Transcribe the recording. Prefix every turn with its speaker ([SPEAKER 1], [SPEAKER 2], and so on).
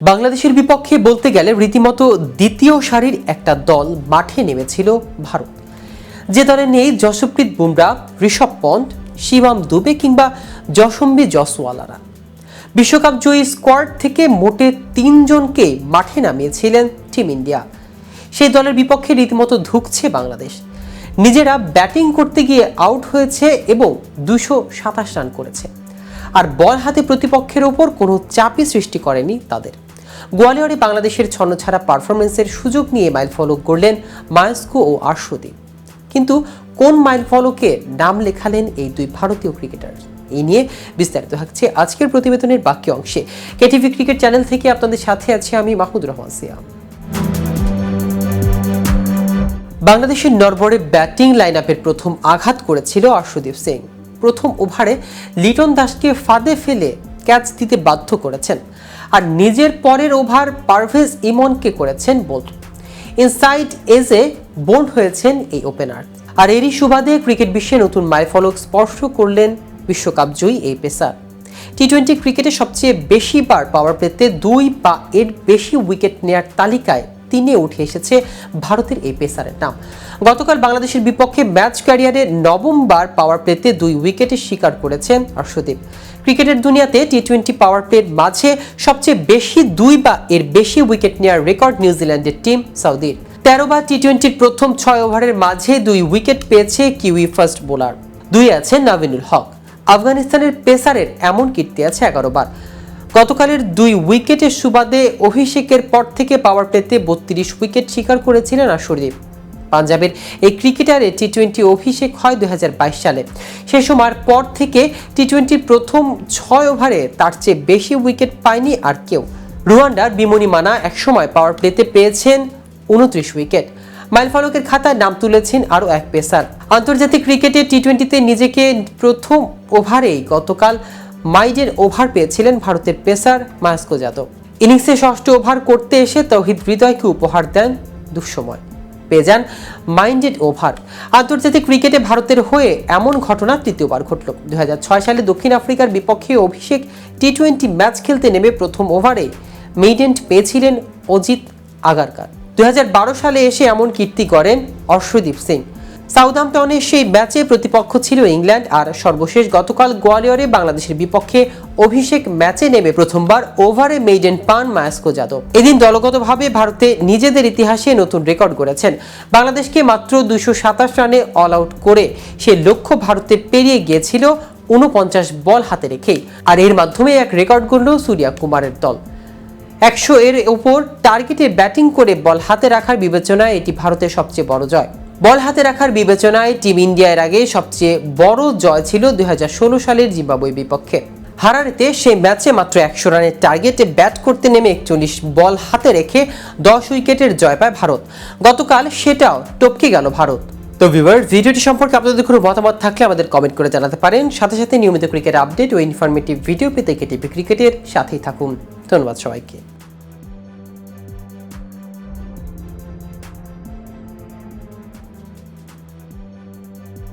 [SPEAKER 1] বাংলাদেশের বিপক্ষে বলতে গেলে রীতিমতো দ্বিতীয় সারির একটা দল মাঠে নেমেছিল ভারত। যে দলে নেই যশপ্রীত বুমরা, ঋষভ পন্থ শিবাম দুবে কিংবা যশম্বী জসওয়ালারা বিশ্বকাপ জয়ী স্কোয়াড থেকে মোটে তিনজনকে মাঠে নামিয়েছিলেন টিম ইন্ডিয়া সেই দলের বিপক্ষে রীতিমতো ধুকছে বাংলাদেশ। নিজেরা ব্যাটিং করতে গিয়ে আউট হয়েছে এবং দুশো সাতাশ রান করেছে। আর বল হাতে প্রতিপক্ষের ওপর কোনো চাপই সৃষ্টি করেনি তাদের। গোয়ালিয়রে বাংলাদেশের ছন্নছাড়া পারফরমেন্সের সুযোগ নিয়ে মাইল ফলক করলেন মায়াস্কো ও আর্শদীপ কিন্তু কোন মাইল ফলকে নাম লেখালেন এই দুই ভারতীয় ক্রিকেটার? এই নিয়ে বিস্তারিত থাকছে আজকের প্রতিবেদনের বাকি অংশে। কেটিভি ক্রিকেট চ্যানেল থেকে আপনাদের সাথে আছি আমি মাহমুদ রহমান সিয়াম বাংলাদেশের নরবরে ব্যাটিং লাইন আপের প্রথম আঘাত করেছিল অর্শদীপ সিং। প্রথম ওভারে লিটন দাসকে ফাঁদে ফেলে ক্যাচ দিতে বাধ্য করেছেন আর নিজের পরের ওভার পারভেজ ইমনকে করেছেন বোল্ড। ইনসাইড এজে বোল্ড হয়েছেন এই ওপেনার। আর এরই সুবাদে ক্রিকেট বিশ্বে নতুন মাইফলক স্পর্শ করলেন বিশ্বকাপ জয়ী এই পেসার। টি টোয়েন্টি ক্রিকেটে সবচেয়ে বেশি বার পাওয়ার পেতে দুই বা এর বেশি উইকেট নেয়ার তালিকায় তিনে উঠে এসেছে ভারতের এই পেসারের নাম। গতকাল বাংলাদেশের বিপক্ষে ম্যাচ ক্যারিয়ারে নবমবার পাওয়ার প্লেতে দুই উইকেটে শিকার করেছেন হর্ষদীপ। ক্রিকেটের দুনিয়াতে টি টোয়েন্টি পাওয়ার প্লের মাঝে সবচেয়ে বেশি দুই বা এর বেশি উইকেট নেওয়ার রেকর্ড নিউজিল্যান্ডের টিম সৌদির। তেরো বার টি টোয়েন্টির প্রথম ছয় ওভারের মাঝে দুই উইকেট পেয়েছে কিউই ফার্স্ট বোলার দুই আছে নাভিনুল হক। আফগানিস্তানের পেসারের এমন কীর্তি আছে এগারো বার। গতকালের দুই উইকেটের সুবাদে অভিষেকের পর থেকে পাওয়ার প্লেতে বত্রিশ উইকেট শিকার করেছিলেন আশরদীপ। পাঞ্জাবের এই ক্রিকেটারে টি টোয়েন্টি অভিষেক হয় দুই সালে। সে সময়ের পর থেকে টি টোয়েন্টির প্রথম ছয় ওভারে তার চেয়ে বেশি উইকেট পায়নি আর কেউ। রুয়ান্ডার বিমনি মানা একসময় পাওয়ার প্লেতে পেয়েছেন উনত্রিশ উইকেট। মাইল ফারুকের খাতায় নাম তুলেছেন আরও এক পেসার। আন্তর্জাতিক ক্রিকেটে টি টোয়েন্টিতে নিজেকে প্রথম ওভারেই গতকাল মাইডের ওভার পেয়েছিলেন ভারতের পেসার মায়াস্কো যাদব। ইনিংসে ষষ্ঠ ওভার করতে এসে তৌহিদ হৃদয়কে উপহার দেন দুঃসময়। পেয়ে যান মাইন্ডেড ওভার। আন্তর্জাতিক ক্রিকেটে ভারতের হয়ে এমন ঘটনা তৃতীয়বার ঘটল। দুই হাজার ছয় সালে দক্ষিণ আফ্রিকার বিপক্ষে অভিষেক টি টোয়েন্টি ম্যাচ খেলতে নেমে প্রথম ওভারে মেইডেন্ট পেয়েছিলেন অজিত আগারকার। দুই হাজার বারো সালে এসে এমন কীর্তি করেন অর্শদীপ সিং। সাউদাম্পটনের সেই ম্যাচে প্রতিপক্ষ ছিল ইংল্যান্ড আর সর্বশেষ গতকাল গোয়ালিয়রে বাংলাদেশের বিপক্ষে অভিষেক ম্যাচে নেমে প্রথমবার ওভারে মেইডেন পান মায়াস্কো যাদব। এদিন দলগতভাবে ভারতে নিজেদের ইতিহাসে নতুন রেকর্ড করেছেন বাংলাদেশকে মাত্র দুশো সাতাশ রানে অল আউট করে সে লক্ষ্য ভারতে পেরিয়ে গিয়েছিল উনপঞ্চাশ বল হাতে রেখেই। আর এর মাধ্যমে এক রেকর্ড গড়ল সূর্যা কুমারের দল। একশো এর ওপর টার্গেটে ব্যাটিং করে বল হাতে রাখার বিবেচনায় এটি ভারতের সবচেয়ে বড় জয়। বল হাতে রাখার বিবেচনায় টিম ইন্ডিয়ার আগে সবচেয়ে বড় জয় ছিল দুই হাজার ষোলো সালের জিম্বাবুয়ের বিপক্ষে। হারারিতে সেই ম্যাচে মাত্র একশো রানের টার্গেটে ব্যাট করতে নেমে একচল্লিশ বল হাতে রেখে দশ উইকেটের জয় পায় ভারত। গতকাল সেটাও টপকে গেল ভারত। তো ভিউয়ার ভিডিওটি সম্পর্কে আপনাদের কোনো মতামত থাকলে আমাদের কমেন্ট করে জানাতে পারেন। সাথে সাথে নিয়মিত ক্রিকেট আপডেট ও ইনফরমেটিভ ভিডিও পেতে কেটিভি ক্রিকেটের সাথেই থাকুন। ধন্যবাদ সবাইকে।